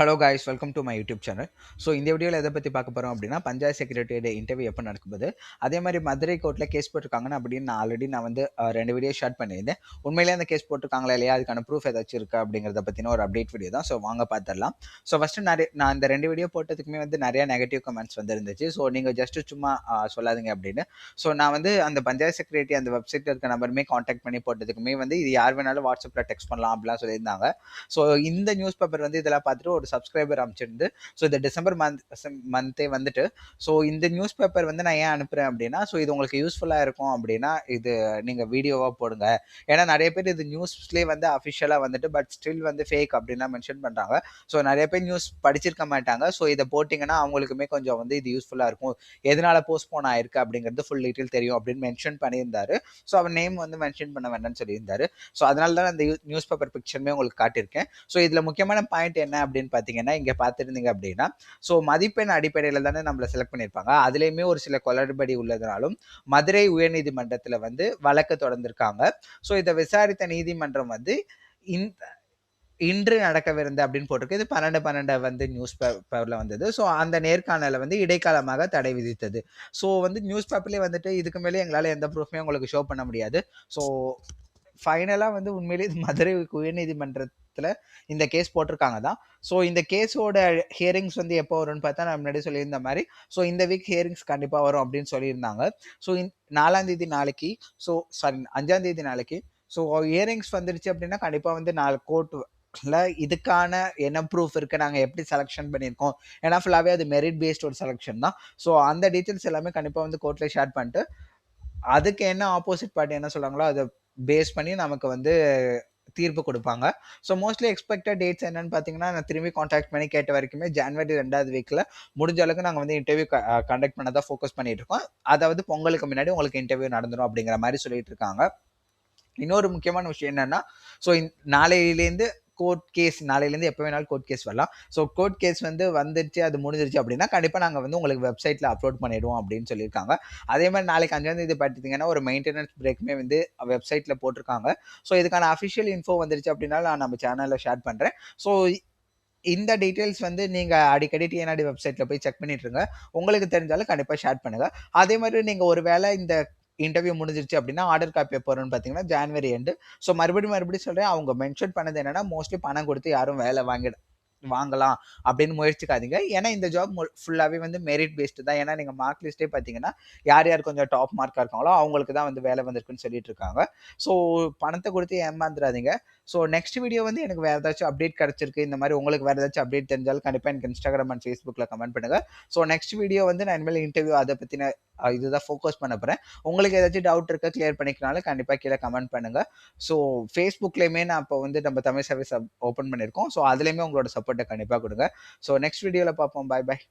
Hello guys welcome to my YouTube channel so இந்த வீடியோவில் எதை பற்றி பார்க்க போகிறோம் அப்படின்னா பஞ்சாயத்து செக்ரட்டரியோட இன்டர்வியூ எப்போ நடக்கும்போது அதே மாதிரி மதுரை கோர்ட்டில் கேஸ் போட்டிருக்காங்கன்னு அப்படின்னு நான் ஆல்ரெடி நான் வந்து ரெண்டு வீடியோ ஷேர் பண்ணியிருந்தேன். உண்மையிலே அந்த கேஸ் போட்டிருக்காங்களா இல்லையா? அதுக்கான ப்ரூஃப் ஏதாச்சும் இருக்கா அப்படிங்கிறத பற்றின ஒரு அப்டேட் வீடியோ தான். ஸோ வாங்க பார்த்துடலாம். ஸோ ஃபஸ்ட்டு நிறைய நான் இந்த ரெண்டு வீடியோ போட்டதுக்குமே வந்து நிறையா நெகட்டிவ் கமெண்ட்ஸ் வந்துருந்துச்சு. ஸோ நீங்கள் ஜஸ்ட் சும்மா சொல்லாதுங்க அப்படின்னு. ஸோ நான் வந்து அந்த பஞ்சாயத்து செக்ரட்டரி அந்த வெப்சைட்டில் இருக்க நம்பருமே காண்டாக்ட் பண்ணி போட்டதுக்குமே வந்து இது யார் வேணாலும் வாட்ஸ்அப்பில் டெக்ஸ்ட் பண்ணலாம் அப்படிலாம் சொல்லியிருந்தாங்க. ஸோ இந்த நியூஸ் பேப்பர் வந்து இதெல்லாம் பார்த்துட்டு ஒரு சப்ஸ்கிரைபர் அமைச்சிருந்து ஸோ இந்த டிசம்பர் மந்த் மந்த்தே வந்துட்டு ஸோ இந்த நியூஸ் பேப்பர் வந்து நான் ஏன் அனுப்புகிறேன் அப்படின்னா ஸோ இது உங்களுக்கு யூஸ்ஃபுல்லாக இருக்கும் அப்படின்னா இது நீங்கள் வீடியோவாக போடுங்க. ஏன்னா நிறைய பேர் இது நியூஸ்லேயே வந்து அஃபிஷியலாக வந்துட்டு பட் ஸ்டில் வந்து ஃபேக் அப்படின்லாம் மென்ஷன் பண்ணுறாங்க ஸோ நிறைய பேர் நியூஸ் படிச்சிருக்க மாட்டாங்க. ஸோ இதை போட்டிங்கன்னா அவங்களுக்குமே கொஞ்சம் வந்து இது யூஸ்ஃபுல்லாக இருக்கும். எதனால போஸ்ட்போன் ஆயிருக்கு அப்படிங்கிறது ஃபுல் டீட்டெயில் தெரியும் அப்படின்னு மென்ஷன் பண்ணியிருந்தாரு. ஸோ அவர் நேம் வந்து மென்ஷன் பண்ண வேண்டாம்னு சொல்லியிருந்தாரு. ஸோ அதனால தான் அந்த நியூஸ் பேப்பர் பிக்சருமே உங்களுக்கு காட்டியிருக்கேன். ஸோ இதில் முக்கியமான பாயிண்ட் என்ன அப்படின்னு பார்த்தீங்கன்னா இங்கே பார்த்துருந்தீங்க அப்படின்னா ஸோ மதிப்பெண் அடிப்படையில் தானே நம்மளை செலக்ட் பண்ணியிருப்பாங்க. அதுலேயுமே ஒரு சில குளறுபடி உள்ளதுனாலும் மதுரை உயர்நீதிமன்றத்தில் வந்து வழக்கு தொடர்ந்திருக்காங்க. ஸோ இதை விசாரித்த நீதிமன்றம் வந்து இந்த இன்று நடக்கவிருந்த அப்படின்னு போட்டிருக்கு. இது பன்னெண்டு பன்னெண்டு வந்து நியூஸ் பேப்பரில் வந்தது. ஸோ அந்த நேர்காணலை வந்து இடைக்காலமாக தடை விதித்தது. ஸோ வந்து நியூஸ் பேப்பர்லேயே வந்துட்டு இதுக்கு மேலே எங்களால் எந்த ப்ரூஃப்மே உங்களுக்கு ஷோ பண்ண முடியாது. ஸோ ஃபைனலாக வந்து உண்மையிலேயே இது மதுரை உயர்நீதிமன்றத்தில் இந்த கேஸ் போட்டிருக்காங்க தான் ஸோ இந்த கேஸோட ஹியரிங்ஸ் வந்து எப்போ வரும்னு பார்த்தா நான் முன்னாடி சொல்லியிருந்த மாதிரி. ஸோ இந்த வீக் ஹியரிங்ஸ் கண்டிப்பாக வரும் அப்படின்னு சொல்லியிருந்தாங்க. ஸோ நாலாம் தேதி நாளைக்கு ஸோ சாரி அஞ்சாம் தேதி நாளைக்கு ஸோ ஹியரிங்ஸ் வந்துருச்சு அப்படின்னா கண்டிப்பாக வந்து நாலு கோர்ட் இதுக்கான என்ன ப்ரூஃப் இருக்குது நாங்கள் எப்படி செலெக்ஷன் பண்ணியிருக்கோம்? ஏன்னா ஃபுல்லாகவே அது மெரிட் பேஸ்ட் ஒரு செலெக்ஷன் தான். ஸோ அந்த டீட்டெயில்ஸ் எல்லாமே கண்டிப்பாக வந்து கோர்ட்டில் ஷேர் பண்ணிட்டு அதுக்கு என்ன ஆப்போசிட் பார்ட்டி என்ன சொல்கிறாங்களோ அதை பேஸ் பண்ணி நமக்கு வந்து தீர்ப்பு கொடுப்பாங்க. ஸோ மோஸ்ட்லி எக்ஸ்பெக்டட் டேட்ஸ் என்னன்னு பார்த்தீங்கன்னா நான் திரும்பி காண்டாக்ட் பண்ணி கேட்ட வரைக்குமே ஜனவரி ரெண்டாவது வீக்கில் முடிஞ்ச அளவுக்கு நாங்கள் வந்து இன்டர்வியூ கண்டக்ட் பண்ண தான் ஃபோக்கஸ் பண்ணிட்டு இருக்கோம். அதாவது பொங்கலுக்கு முன்னாடி உங்களுக்கு இன்டர்வியூ நடந்துடும் அப்படிங்கிற மாதிரி சொல்லிட்டு இருக்காங்க. இன்னொரு முக்கியமான விஷயம் என்னன்னா ஸோ நாளையிலேருந்து கோர்ட் கேஸ் நாளையிலேருந்து எப்போ வேணாலும் கோர்ட் கேஸ் வரலாம். ஸோ கோர்ட் கேஸ் வந்து வந்துருச்சு அது முடிஞ்சிருச்சு அப்படின்னா கண்டிப்பாக நாங்கள் வந்து உங்களுக்கு வெப்சைட்டில் அப்லோட் பண்ணிடுவோம் அப்படின்னு சொல்லியிருக்காங்க. அதே மாதிரி நாளைக்கு அஞ்சாம் தேதி பார்த்துட்டிங்கன்னா ஒரு மெயின்டெனன்ஸ் பிரேக்குமே வந்து வெப்சைட்டில் போட்டிருக்காங்க. ஸோ இதுக்கான அஃபிஷியல் இன்ஃபோ வந்துருச்சு அப்படின்னா நான் நம்ம சேனலில் ஷேர் பண்ணுறேன் ஸோ இந்த டீட்டெயில்ஸ் வந்து நீங்கள் அடிக்கடி டிஎன்ஆடி வெப்சைட்டில் போய் செக் பண்ணிட்டுருங்க உங்களுக்கு தெரிஞ்சாலும் கண்டிப்பாக ஷேர் பண்ணுங்கள் அதே மாதிரி நீங்கள் ஒரு வேளை இந்த இன்டர்வியூ முடிஞ்சிருச்சு அப்படின்னா ஆர்டர் காப்பி எப்போ பார்த்தீங்கன்னா ஜான்வரி எண்டு ஸோ மறுபடியும் மறுபடியும் சொல்கிறேன் அவங்க மென்ஷன் பண்ணது என்னன்னா மோஸ்ட்லி பணம் கொடுத்து யாரும் வேலை வாங்கிட வாங்கலாம் அப்படின்னு முயற்சிக்காதீங்க. ஏன்னா இந்த ஜாப் ஃபுல்லாகவே வந்து மெரிட் பேஸ்டு தான். ஏன்னா நீங்கள் மார்க் லிஸ்ட்டே பார்த்தீங்கன்னா யார் யார் கொஞ்சம் டாப் மார்க்காக இருக்காங்களோ அவங்களுக்கு தான் வந்து வேலை வந்திருக்குன்னு சொல்லிட்டு இருக்காங்க ஸோ பணத்தை கொடுத்து ஏமாந்துடாதீங்க ஸோ நெக்ஸ்ட் வீடியோ வந்து எனக்கு வேறு ஏதாச்சும் அப்டேட் கிடச்சிருக்கு இந்த மாதிரி உங்களுக்கு வேறு ஏதாச்சும் அப்டேட் தெரிஞ்சாலும் கண்டிப்பாக எனக்கு இன்ஸ்டாகிராம் அண்ட் ஃபேஸ்புக்கில் கமெண்ட் பண்ணுங்கள் ஸோ நெக்ஸ்ட் வீடியோ வந்து நான் இனிமேல் இன்டர்வியூ அதை பற்றின இதுதான் ஃபோக்கஸ் பண்ண போகிறேன் உங்களுக்கு ஏதாச்சும் டவுட் இருக்கா கிளியர் பண்ணிக்கனாலும் கண்டிப்பாக கீழே கமெண்ட் பண்ணுங்கள் ஸோ ஃபேஸ்புக்லேயுமே நான் இப்போ வந்து நம்ம தமிழ் சர்வீஸ் ஓப்பன் பண்ணியிருக்கோம். ஸோ அதுலேயுமே உங்களோட சப்போர்ட் சப்போர்ட்டை கண்டிப்பாக கொடுங்க ஸோ நெக்ஸ்ட் வீடியோவில் பார்ப்போம். பாய் பாய்